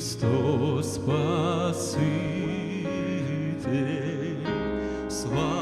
Христос Спаситель, слава